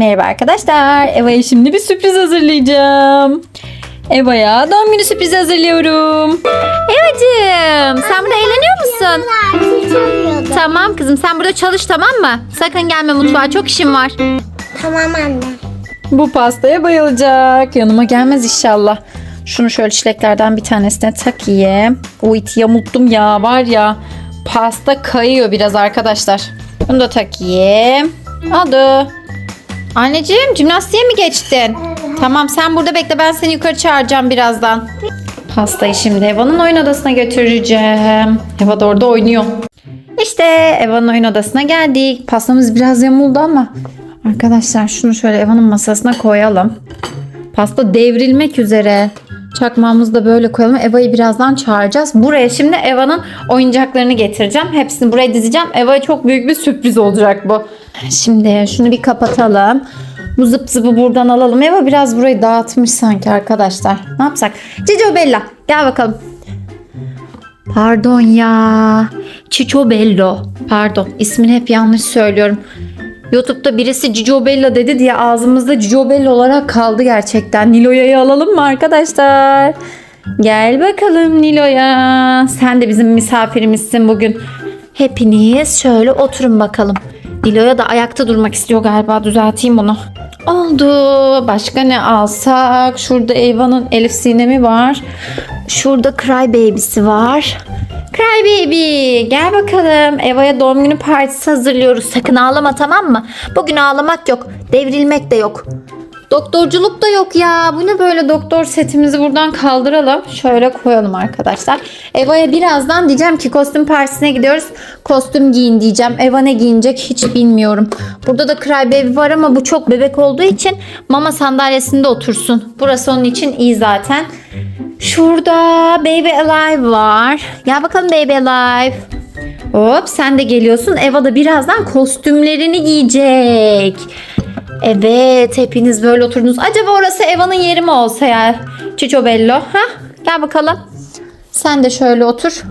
Merhaba arkadaşlar. Eva'ya şimdi bir sürpriz hazırlayacağım. Eva'ya doğum günü sürprizi hazırlıyorum. Evacığım sen burada eğleniyor musun? Tamam kızım sen burada çalış tamam mı? Sakın gelme mutfağa çok işim var. Tamam anne. Bu pastaya bayılacak. Yanıma gelmez inşallah. Şunu şöyle çileklerden bir tanesine takayım. O iti yamulttum ya var ya. Pasta kayıyor biraz arkadaşlar. Bunu da takayım. Aldı. Anneciğim jimnastiğe mi geçtin? Tamam sen burada bekle ben seni yukarı çağıracağım birazdan. Pastayı şimdi Eva'nın oyun odasına götüreceğim. Eva da orada oynuyor. İşte Eva'nın oyun odasına geldik. Pastamız biraz yamuldu ama arkadaşlar şunu şöyle Eva'nın masasına koyalım. Pasta devrilmek üzere. Çakmağımızı da böyle koyalım. Eva'yı birazdan çağıracağız. Buraya şimdi Eva'nın oyuncaklarını getireceğim. Hepsini buraya dizeceğim. Eva'ya çok büyük bir sürpriz olacak bu. Şimdi şunu bir kapatalım. Bu zıp zıpı buradan alalım. Eva biraz burayı dağıtmış sanki arkadaşlar. Ne yapsak? Cicio Bella gel bakalım. Pardon ya. Cicio Bello. Pardon ismini hep yanlış söylüyorum. YouTube'da birisi Cicio Bella dedi diye ağzımızda Cicio Bella olarak kaldı gerçekten. Nilo'ya'yı alalım mı arkadaşlar? Gel bakalım Nilo'ya. Sen de bizim misafirimizsin bugün. Hepiniz şöyle oturun bakalım. Nilo'ya da ayakta durmak istiyor galiba. Düzelteyim bunu. Oldu. Başka ne alsak? Şurada Eva'nın Elif Sinem'i var. Şurada Cry Baby'si var. Cry gel bakalım. Eva'ya doğum günü partisi hazırlıyoruz. Sakın ağlama tamam mı? Bugün ağlamak yok. Devrilmek de yok. Doktorculuk da yok ya. Bu ne böyle doktor setimizi buradan kaldıralım. Şöyle koyalım arkadaşlar. Eva'ya birazdan diyeceğim ki kostüm partisine gidiyoruz. Kostüm giyin diyeceğim. Eva ne giyinecek hiç bilmiyorum. Burada da Cry Baby var ama bu çok bebek olduğu için mama sandalyesinde otursun. Burası onun için iyi zaten. Şurada Baby Alive var. Gel bakalım Baby Alive. Hop sen de geliyorsun. Eva da birazdan kostümlerini giyecek. Evet hepiniz böyle oturdunuz. Acaba orası Eva'nın yeri mi olsa ya? Cicio Bello. Ha? Gel bakalım. Sen de şöyle otur.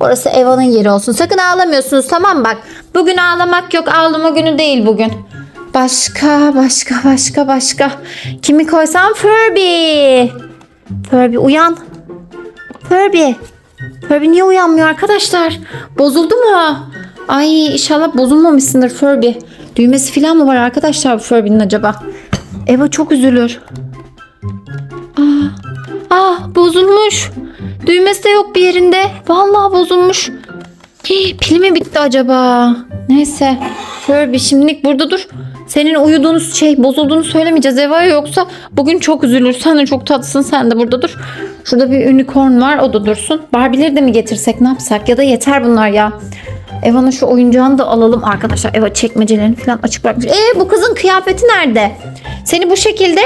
Orası Eva'nın yeri olsun. Sakın ağlamıyorsunuz tamam bak. Bugün ağlamak yok. Ağlama günü değil bugün. Başka, başka, başka, başka. Kimi koysam? Furby. Furby uyan. Furby. Furby niye uyanmıyor arkadaşlar? Bozuldu mu? Ay inşallah bozulmamışsındır Furby. Düğmesi falan mı var arkadaşlar bu Furby'nin acaba? Eva çok üzülür. Aa, ah bozulmuş. Düğmesi de yok bir yerinde. Vallahi bozulmuş. Hii, pili mi bitti acaba? Neyse. Furby şimdilik burada dur. Senin uyuduğunu şey bozulduğunu söylemeyeceğiz Eva'ya yoksa bugün çok üzülür. Sen de çok tatlısın sen de burada dur. Şurada bir unicorn var o da dursun. Barbie'leri de mi getirsek ne yapsak ya da yeter bunlar ya. Eva'nın şu oyuncağını da alalım arkadaşlar. Eva çekmecelerini falan açık bırakmış. Ee bu kızın kıyafeti nerede? Seni bu şekilde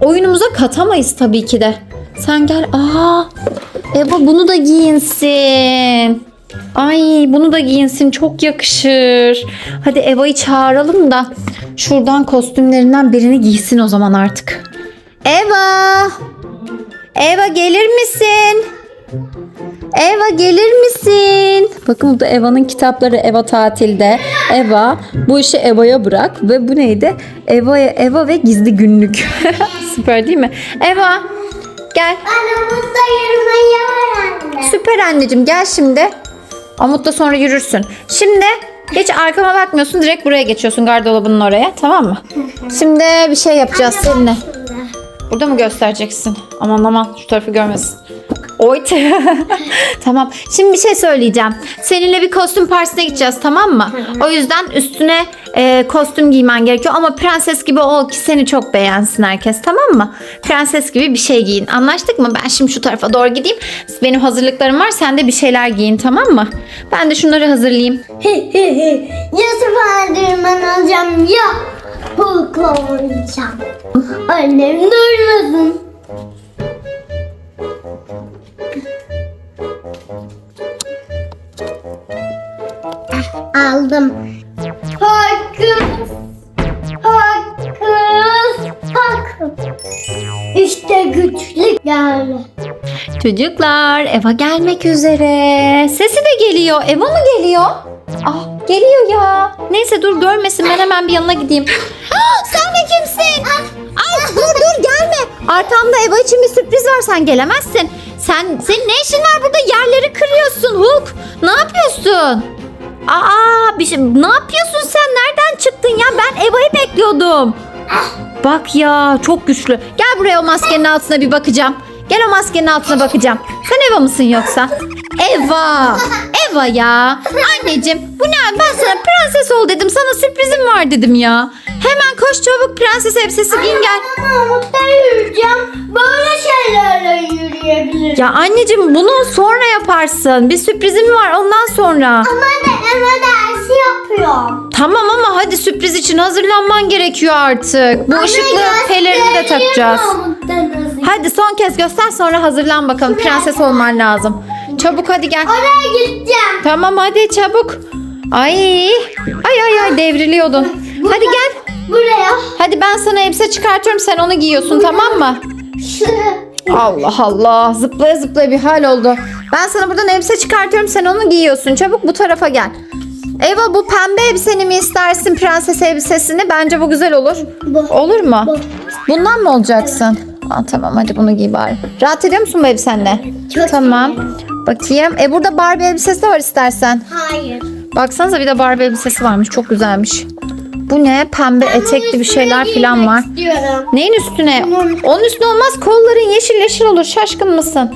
oyunumuza katamayız tabii ki de. Sen gel. Aa, Eva bunu da giyinsin. Ay bunu da giyinsin çok yakışır. Hadi Eva'yı çağıralım da şuradan kostümlerinden birini giysin o zaman artık. Eva! Eva gelir misin? Eva gelir misin? Bakın bu da Eva'nın kitapları Eva tatilde. Eva bu işi Eva'ya bırak ve bu neydi? Eva Eva ve gizli günlük. Süper değil mi? Eva gel. Bana burada yürümeyi öğrendi. Süper anneciğim gel şimdi. Amut'la sonra yürürsün. Şimdi hiç arkama bakmıyorsun direkt buraya geçiyorsun gardırobunun oraya tamam mı? Şimdi bir şey yapacağız seninle. Burada mı göstereceksin? Aman aman şu tarafı görmesin. Oy. tamam. Şimdi bir şey söyleyeceğim. Seninle bir kostüm partisine gideceğiz tamam mı? O yüzden üstüne e, kostüm giymen gerekiyor ama prenses gibi ol ki seni çok beğensin herkes tamam mı? Prenses gibi bir şey giyin. Anlaştık mı? Ben şimdi şu tarafa doğru gideyim. Benim hazırlıklarım var. Sen de bir şeyler giyin tamam mı? Ben de şunları hazırlayayım. ya Spiderman olacağım ya Hulk olacağım. Annem duymasın. Aldım. Fokus. Fokus. Fokus. İşte güçlü geldi. Çocuklar Eva gelmek üzere. Sesi de geliyor. Eva mı geliyor? Ah geliyor ya. Neyse dur görmesin ben hemen bir yanına gideyim. Ah, sen de Arkamda Eva için bir sürpriz var. Sen gelemezsin. Sen senin ne işin var burada? Yerleri kırıyorsun Hulk. Ne yapıyorsun? Aa, bir şey ne yapıyorsun sen? Nereden çıktın ya? Ben Eva'yı bekliyordum. Bak ya çok güçlü. Gel buraya o maskenin altına bir bakacağım. Gel o maskenin altına bakacağım. Sen Eva mısın yoksa? Eva. Eva ya. Anneciğim bu ne? Ben sana prenses ol dedim. Sana sürprizim var dedim ya. Hemen koş çabuk prenses elbisesi giyin gel. Ama Umut'ta yürüyeceğim. Böyle şeylerle yürüyebilirim. Ya anneciğim bunu sonra yaparsın. Bir sürprizim var ondan sonra. Ama deneme dersi yapıyorum. Tamam ama hadi sürpriz için hazırlanman gerekiyor artık. Bu ışıklı pelerini de takacağız. nasıl? Hadi son kez göster sonra hazırlan bakalım. Prenses olman lazım. Çabuk hadi gel. Oraya gideceğim. Tamam hadi çabuk. Ay. Ay ay ay devriliyordun. Hadi gel. Buraya. Hadi ben sana elbise çıkartıyorum sen onu giyiyorsun tamam mı? Allah Allah zıplaya zıplaya bir hal oldu. Ben sana buradan elbise çıkartıyorum sen onu giyiyorsun. Çabuk bu tarafa gel. Eva bu pembe elbiseni mi istersin prenses elbisesini? Bence bu güzel olur. Bu. Olur mu? Bu. Bundan mı olacaksın? Aa, tamam hadi bunu giy bari. Rahat ediyor musun bu elbisenle? Çok tamam. Bakayım. E burada Barbie elbisesi de var istersen. Hayır. Baksanıza bir de Barbie elbisesi varmış. Çok güzelmiş. Bu ne? Pembe etekli bir şeyler falan var. İstiyorum. Neyin üstüne? Onun üstüne olmaz. Kolların yeşil yeşil olur. Şaşkın mısın?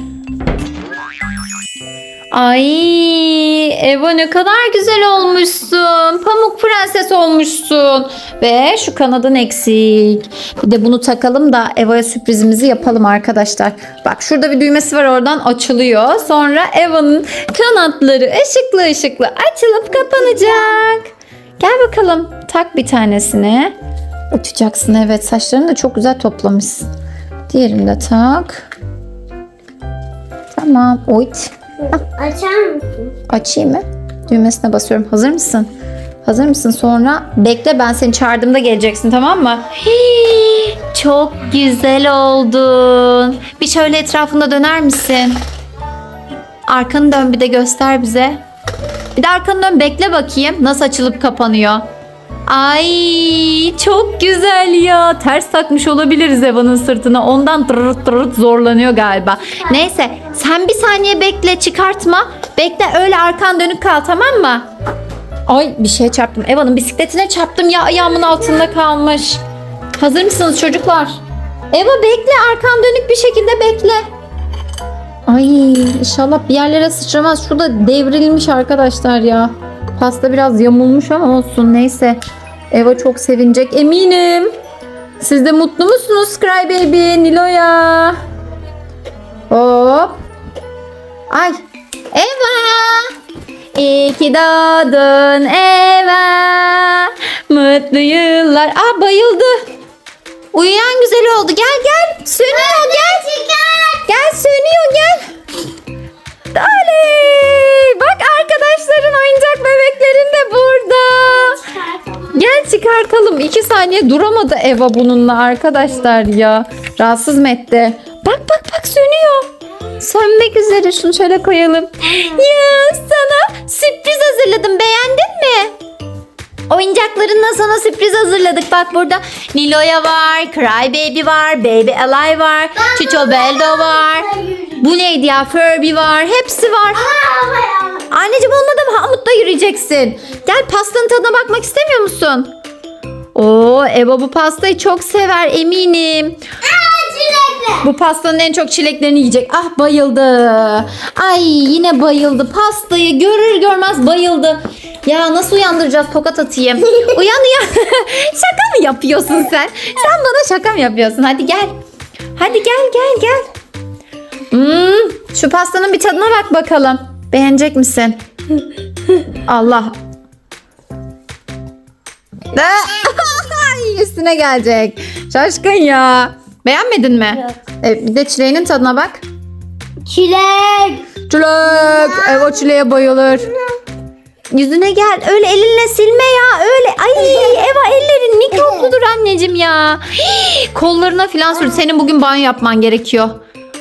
Ay Eva ne kadar güzel olmuşsun. Pamuk prenses olmuşsun. Ve şu kanadın eksik. Bir de bunu takalım da Eva'ya sürprizimizi yapalım arkadaşlar. Bak şurada bir düğmesi var oradan açılıyor. Sonra Eva'nın kanatları ışıklı ışıklı açılıp kapanacak. Gel bakalım tak bir tanesini. Uçacaksın evet saçlarını da çok güzel toplamışsın. Diğerini de tak. Tamam. Oyt. Açar mısın? Açayım mı? Düğmesine basıyorum. Hazır mısın? Hazır mısın? Sonra bekle ben seni çağırdığımda geleceksin tamam mı? Hii, çok güzel oldun. Bir şöyle etrafında döner misin? Arkanı dön bir de göster bize. Bir de arkanı dön bekle bakayım nasıl açılıp kapanıyor. Ay çok güzel ya. Ters takmış olabiliriz Eva'nın sırtına. Ondan tırırt tırırt zorlanıyor galiba. Neyse sen bir saniye bekle çıkartma. Bekle öyle arkan dönük kal tamam mı? Ay bir şeye çarptım. Eva'nın bisikletine çarptım ya ayağımın altında kalmış. Hazır mısınız çocuklar? Eva bekle arkan dönük bir şekilde bekle. Ay inşallah bir yerlere sıçramaz. Şurada devrilmiş arkadaşlar ya. Pasta biraz yamulmuş ama olsun neyse. Eva çok sevinecek eminim. Siz de mutlu musunuz Cry Baby, Nilo'ya? Hop. Ay. Eva. İyi ki doğdun Eva. Mutlu yıllar. Aa bayıldı. Uyuyan güzel oldu. Gel gel. Sönüyor çıkartalım. İki saniye duramadı Eva bununla arkadaşlar ya. Rahatsız mı etti? Bak bak bak sönüyor. Sönmek üzere şunu şöyle koyalım. Ya sana sürpriz hazırladım. Beğendin mi? Oyuncaklarınla sana sürpriz hazırladık. Bak burada Nilo'ya var, Cry Baby var, Baby Alive var, Chicho Beldo var. Bu neydi ya? Furby var. Hepsi var. Anneciğim olmadı mı? Hamut'ta yürüyeceksin. Gel pastanın tadına bakmak istemiyor musun? Oo, Eva bu pastayı çok sever eminim. Bu pastanın en çok çileklerini yiyecek. Ah bayıldı. Ay yine bayıldı. Pastayı görür görmez bayıldı. Ya nasıl uyandıracağız? Tokat atayım. Uyan uyan. şaka mı yapıyorsun sen? Sen bana şaka mı yapıyorsun? Hadi gel. Hadi gel gel gel. Hmm, şu pastanın bir tadına bak bakalım. Beğenecek misin? Allah. Üstüne gelecek. Şaşkın ya. Beğenmedin mi? Yok. E, bir de çileğinin tadına bak. Çilek. Çilek. Ev o çileğe bayılır. Yüzüne gel. Öyle elinle silme ya. Öyle. Ay Eva ellerin mikropludur anneciğim ya. Hii, kollarına filan sür. Senin bugün banyo yapman gerekiyor.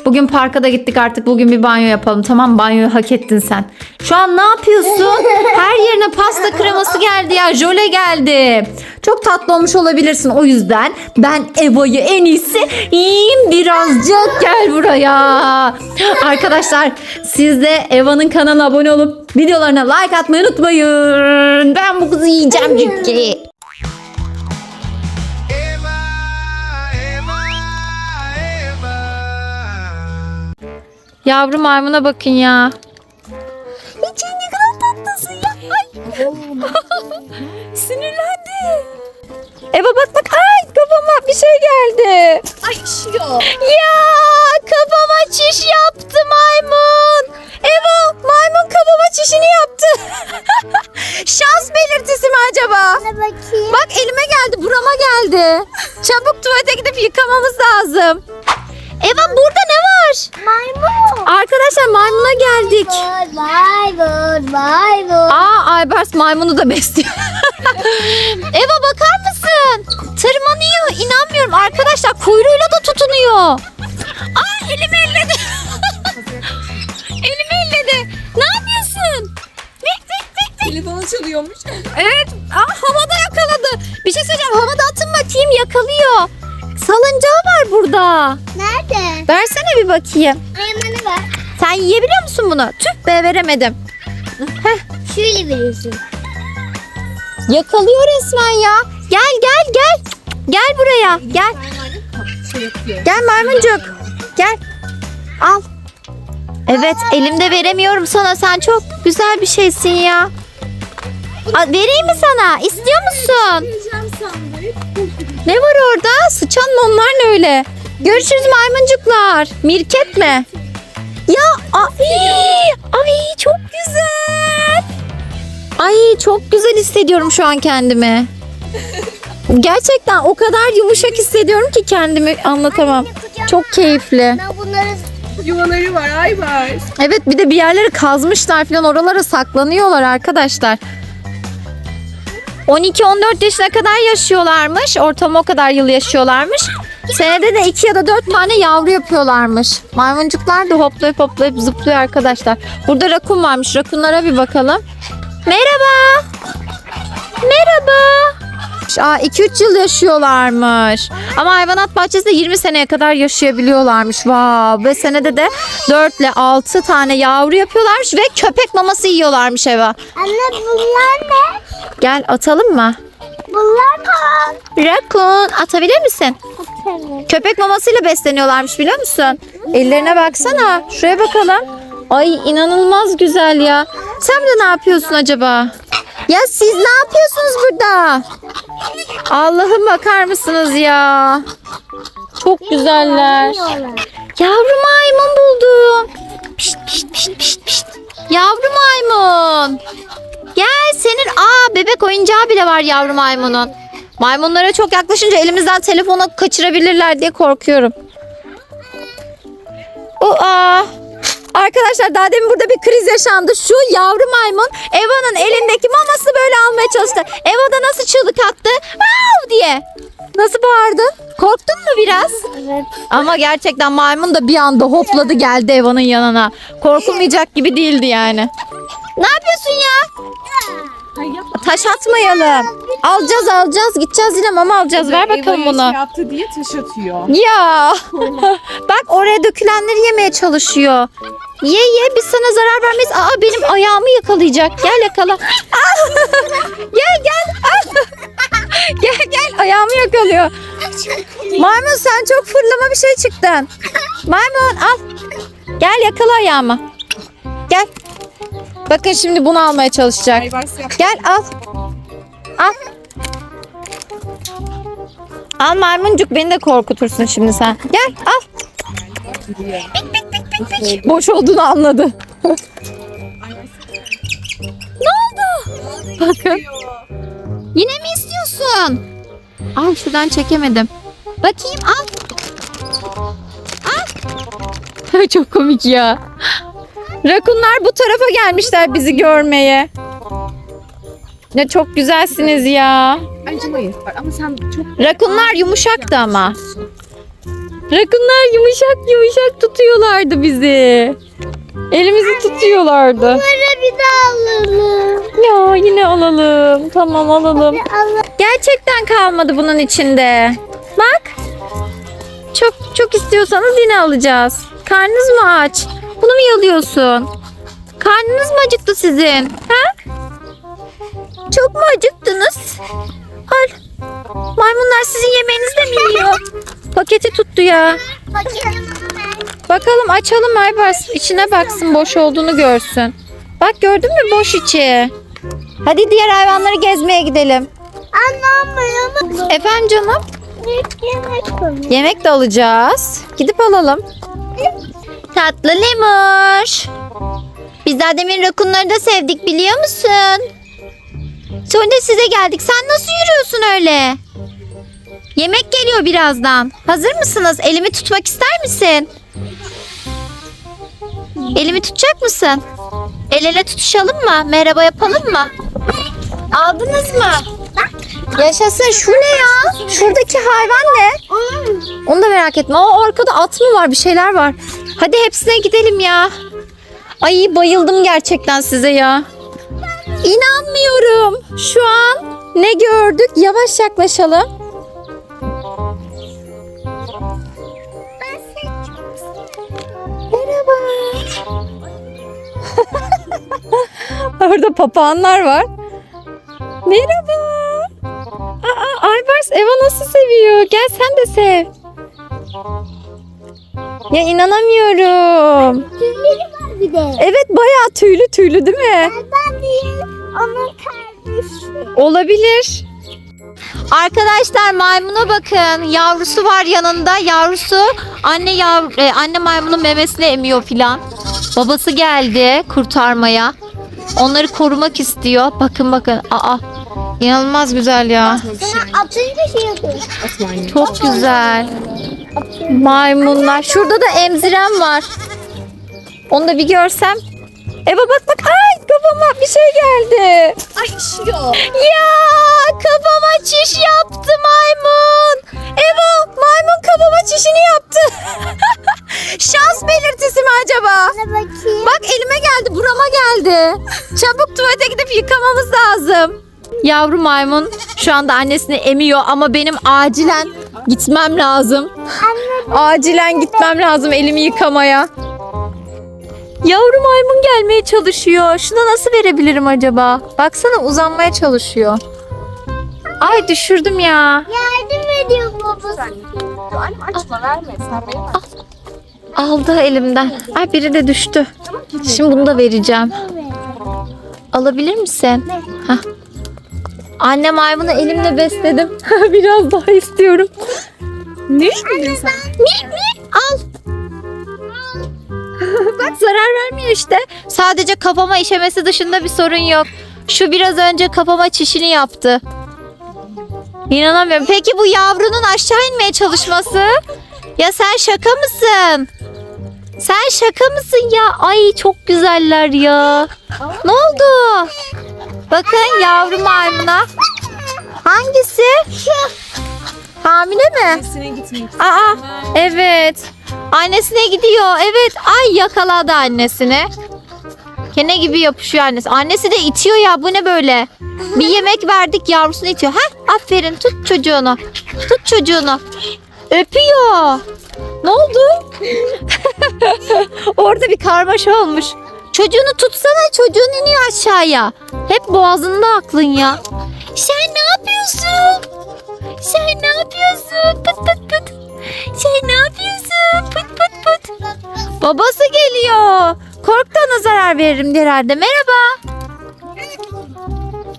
Bugün parka da gittik artık bugün bir banyo yapalım tamam? Banyoyu hak ettin sen. Şu an ne yapıyorsun? Her yerine pasta kreması geldi ya jöle geldi. Çok tatlı olmuş olabilirsin o yüzden ben Eva'yı en iyisi yiyeyim birazcık gel buraya. Arkadaşlar siz de Eva'nın kanalına abone olup videolarına like atmayı unutmayın. Ben bu kızı yiyeceğim çünkü. Yavru maymuna bakın ya. İçin ne kadar tatlısın ya. Ay. Sinirlendi. Eva bak bak. Ay kafama bir şey geldi. Ay işiyor. Ya kafama çiş yaptı maymun. Eva maymun kafama çişini yaptı. Şans belirtisi mi acaba? Bakayım. Bak elime geldi burama geldi. Çabuk tuvalete gidip yıkamamız lazım. Eva burada ne var? Maymun. Arkadaşlar maymuna geldik. Maymun, maymun. Aa Aybars maymunu da besliyor. Eva bakar mısın? Tırmanıyor. İnanmıyorum arkadaşlar kuyruğuyla da tutunuyor. Aa elimi elledi. elimi elledi. Ne yapıyorsun? Telefonu çalıyormuş. Evet. Aa, havada yakaladı. Bir şey söyleyeceğim. Havada atın bakayım yakalıyor. Salıncağı var burada. Nerede? Versene bir bakayım. Ayağımına bak. Sen yiyebiliyor musun bunu? Tüh be veremedim. Şöyle veriyorsun. Yakalıyor resmen ya. Gel gel gel. Gel buraya. Gel. Gel maymuncuk. Gel. Al. Evet elimde veremiyorum sana. Sen çok güzel bir şeysin ya. Aa, vereyim mi sana? İstiyor musun? Ne var orada? Sıçan mı onlar ne öyle? Görüşürüz maymuncuklar. Mirketle. Ya ay, ay çok güzel. Ay çok güzel hissediyorum şu an kendimi. Gerçekten o kadar yumuşak hissediyorum ki kendimi anlatamam. Çok keyifli. Bunları Yuvaları var ay var. Evet bir de bir yerleri kazmışlar falan oralara saklanıyorlar arkadaşlar. 12-14 yaşına kadar yaşıyorlarmış. Ortalama o kadar yıl yaşıyorlarmış. Senede de 2 ya da 4 tane yavru yapıyorlarmış. Maymuncuklar da hoplayıp hoplayıp zıplıyor arkadaşlar. Burada rakun varmış. Rakunlara bir bakalım. Merhaba. Merhaba. Aa, 2-3 yıl yaşıyorlarmış. Ama hayvanat bahçesinde 20 seneye kadar yaşayabiliyorlarmış. Vav. Ve senede de 4 ile 6 tane yavru yapıyorlarmış ve köpek maması yiyorlarmış Eva. Anne bunlar ne? Gel atalım mı? Bunlar ne? Rakun atabilir misin? Köpek mamasıyla besleniyorlarmış biliyor musun? Ellerine baksana. Şuraya bakalım. Ay inanılmaz güzel ya. Sen burada ne yapıyorsun acaba? Ya siz ne yapıyorsunuz burada? Allah'ım bakar mısınız ya? Çok güzeller. Yavru maymun buldum. Pişt pişt pişt pişt pişt. Yavru maymun. Gel senin aa bebek oyuncağı bile var yavru maymunun. Maymunlara çok yaklaşınca elimizden telefonu kaçırabilirler diye korkuyorum. Aa, arkadaşlar daha demin burada bir kriz yaşandı. Şu yavru maymun Eva'nın elindeki mamasını böyle almaya çalıştı. Eva da nasıl çığlık attı? Vav diye. Nasıl bağırdın? Korktun mu biraz? Evet. Ama gerçekten maymun da bir anda hopladı geldi Eva'nın yanına. Korkulmayacak gibi değildi yani. Ne yapıyorsun ya? Taş atmayalım. Alacağız alacağız. Gideceğiz yine mama alacağız. Ver bakalım Eva'ya bunu. Şey yaptı diye taş atıyor. Ya. Bak oraya dökülenleri yemeye çalışıyor. Ye ye biz sana zarar vermeyiz. Aa benim ayağımı yakalayacak. Gel yakala. gel gel. gel gel ayağımı yakalıyor. Maymun sen çok fırlama bir şey çıktın. Maymun al. Gel yakala ayağımı. Bakın şimdi bunu almaya çalışacak. Gel al. Al. Al maymuncuk beni de korkutursun şimdi sen. Gel al. Boş olduğunu anladı. ne oldu? Bakın. Yine mi istiyorsun? Al şuradan çekemedim. Bakayım al. Al. Çok komik ya. Rakunlar bu tarafa gelmişler bizi görmeye. Ne çok güzelsiniz ya. Acımayız. Ama sen çok Rakunlar yumuşaktı ama. Rakunlar yumuşak yumuşak tutuyorlardı bizi. Elimizi tutuyorlardı. Bunları bir daha alalım. Ya yine alalım. Tamam alalım. Gerçekten kalmadı bunun içinde. Bak. Çok çok istiyorsanız yine alacağız. Karnınız mı aç? Bunu mu yalıyorsun? Karnınız mı acıktı sizin? Ha? Çok mu acıktınız? Al. Maymunlar sizin yemeğinizde mi yiyor? Paketi tuttu ya. Bakalım açalım Aybars. içine baksın boş olduğunu görsün. Bak gördün mü boş içi. Hadi diğer hayvanları gezmeye gidelim. Anlamıyorum. Efendim canım? Yemek konuyor. Yemek de alacağız. Gidip alalım. Tatlı lemur. Biz daha demin rakunları da sevdik biliyor musun? Sonra size geldik. Sen nasıl yürüyorsun öyle? Yemek geliyor birazdan. Hazır mısınız? Elimi tutmak ister misin? Elimi tutacak mısın? El ele tutuşalım mı? Merhaba yapalım mı? Aldınız mı? Yaşasın. Şu ne ya? Şuradaki hayvan ne? Onu da merak etme. Aa, arkada at mı var? Bir şeyler var. Hadi hepsine gidelim ya. Ay bayıldım gerçekten size ya. İnanmıyorum. Şu an ne gördük? Yavaş yaklaşalım. Merhaba. Orada papağanlar var. Merhaba. Aa, Aybars Eva nasıl seviyor? Gel sen de sev. Ya inanamıyorum. Tüyleri var bir de. Evet bayağı tüylü tüylü değil mi? Değil. Onun kardeşi. Olabilir. Arkadaşlar maymuna bakın. Yavrusu var yanında. Yavrusu anne yav e, anne maymunun memesini emiyor filan. Babası geldi kurtarmaya. Onları korumak istiyor. Bakın bakın. Aa. İnanılmaz güzel ya. Sana atınca şey yapıyor. Çok güzel. Maymunlar. Şurada da emziren var. Onu da bir görsem. Eva bak bak. Ay kafama bir şey geldi. Ay işiyor. Ya kafama çiş yaptı maymun. Eva maymun kafama çişini yaptı. Şans belirtisi mi acaba? Bana bakayım. Bak elime geldi burama geldi. Çabuk tuvalete gidip yıkamamız lazım. Yavru maymun şu anda annesini emiyor ama benim acilen gitmem lazım. Acilen gitmem lazım elimi yıkamaya. Yavru maymun gelmeye çalışıyor. Şuna nasıl verebilirim acaba? Baksana uzanmaya çalışıyor. Ay düşürdüm ya. Yardım ediyor babası. Açma verme. Sen benim Aldı elimden. Ay biri de düştü. Şimdi bunu da vereceğim. Alabilir misin? Hah. Anne maymunu elimle besledim. Biraz daha istiyorum. Ne istedin sen? Mi mi al. Bak zarar vermiyor işte. Sadece kafama işemesi dışında bir sorun yok. Şu biraz önce kafama çişini yaptı. İnanamıyorum. Peki bu yavrunun aşağı inmeye çalışması? Ya sen şaka mısın? Sen şaka mısın ya? Ay çok güzeller ya. Ne oldu? Bakın yavru maymuna. Hangisi? Hamile mi? Annesine gitmek Aa evet. Annesine gidiyor. Evet. Ay yakaladı annesini. Kene gibi yapışıyor annesi. Annesi de itiyor ya. Bu ne böyle? Bir yemek verdik yavrusunu itiyor. Ha? Aferin. Tut çocuğunu. Tut çocuğunu. Öpüyor. Ne oldu? Orada bir karmaşa olmuş. Çocuğunu tutsana. Çocuğun iniyor aşağıya. Hep boğazında aklın ya. Sen ne yapıyorsun? Sen ne yapıyorsun? Pıt pıt pıt. Sen ne yapıyorsun? Pıt pıt pıt. Babası geliyor. Korktu ona zarar veririm diye herhalde. Merhaba.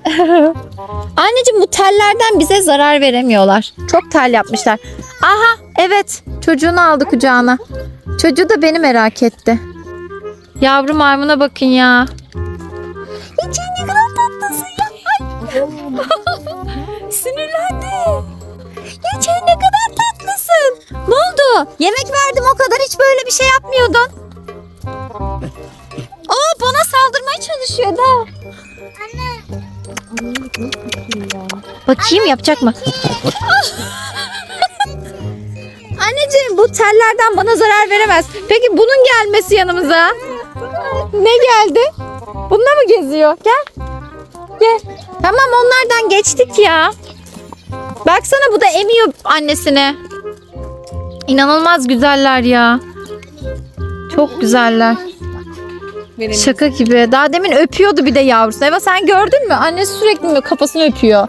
Anneciğim bu tellerden bize zarar veremiyorlar. Çok tel yapmışlar. Aha evet çocuğunu aldı kucağına. Çocuğu da beni merak etti. Yavru maymuna bakın ya. İçin ne kadar tatlısın ya. Sinirlendi. Ya sen ne kadar tatlısın. Ne oldu? Yemek verdim o kadar hiç böyle bir şey yapmıyordun. Aa bana saldırmaya çalışıyor da. Bakayım yapacak mı? Anneciğim bu tellerden bana zarar veremez. Peki bunun gelmesi yanımıza? Ne geldi? Bununla mı geziyor? Gel. Gel. Tamam onlardan geçtik ya. Baksana bu da emiyor annesini. İnanılmaz güzeller ya. Çok güzeller. Benim Şaka gibi. Daha demin öpüyordu bir de yavrusu. Eva sen gördün mü? Annesi sürekli kafasını öpüyor.